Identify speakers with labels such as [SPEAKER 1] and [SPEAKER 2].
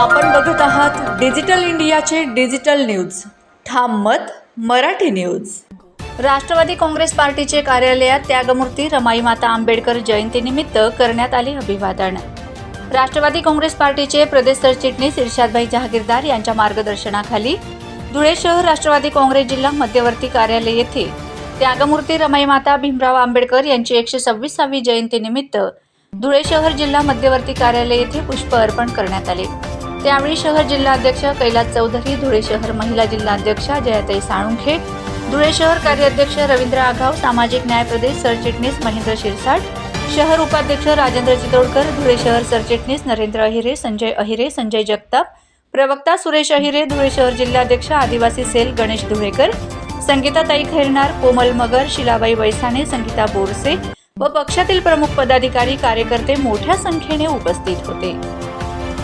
[SPEAKER 1] आपण बघत आहात डिजिटल इंडियाचे डिजिटल न्यूज. ठाम मत मराठी न्यूज. राष्ट्रवादी काँग्रेस पार्टीचे कार्यालयात त्यागमूर्ती रमाई माता आंबेडकर जयंतीनिमित्त करण्यात आले अभिवादन. राष्ट्रवादी काँग्रेस पार्टीचे प्रदेश सरचिटणीस इर्शादभाई जहागीरदार यांच्या मार्गदर्शनाखाली धुळे शहर राष्ट्रवादी काँग्रेस जिल्हा मध्यवर्ती कार्यालय येथे त्यागमूर्ती रमाई माता भीमराव आंबेडकर यांची एकशे सव्वीसावी जयंतीनिमित्त धुळे शहर जिल्हा मध्यवर्ती कार्यालय येथे पुष्प अर्पण करण्यात आले. त्यावेळी शहर जिल्हाध्यक्ष कैलास चौधरी धुळे शहर महिला जिल्हाध्यक्षा जयाताई साळुंखे धुळे शहर कार्याध्यक्ष रवींद्र आघाव सामाजिक न्याय प्रदेश सरचिटणीस महेंद्र शिरसाट शहर उपाध्यक्ष राजेंद्र चितोडकर धुळे शहर सरचिटणीस नरेंद्र अहिरे संजय अहिरे संजय जगताप प्रवक्ता सुरेश अहिरे धुळे शहर जिल्हाध्यक्ष आदिवासी सेल गणेश धुळेकर संगीताताई खैरनार कोमल मगर शिलाबाई वैसाणे संगीता बोरसे व पक्षातील प्रमुख पदाधिकारी कार्यकर्ते मोठ्या संख्येने उपस्थित होते.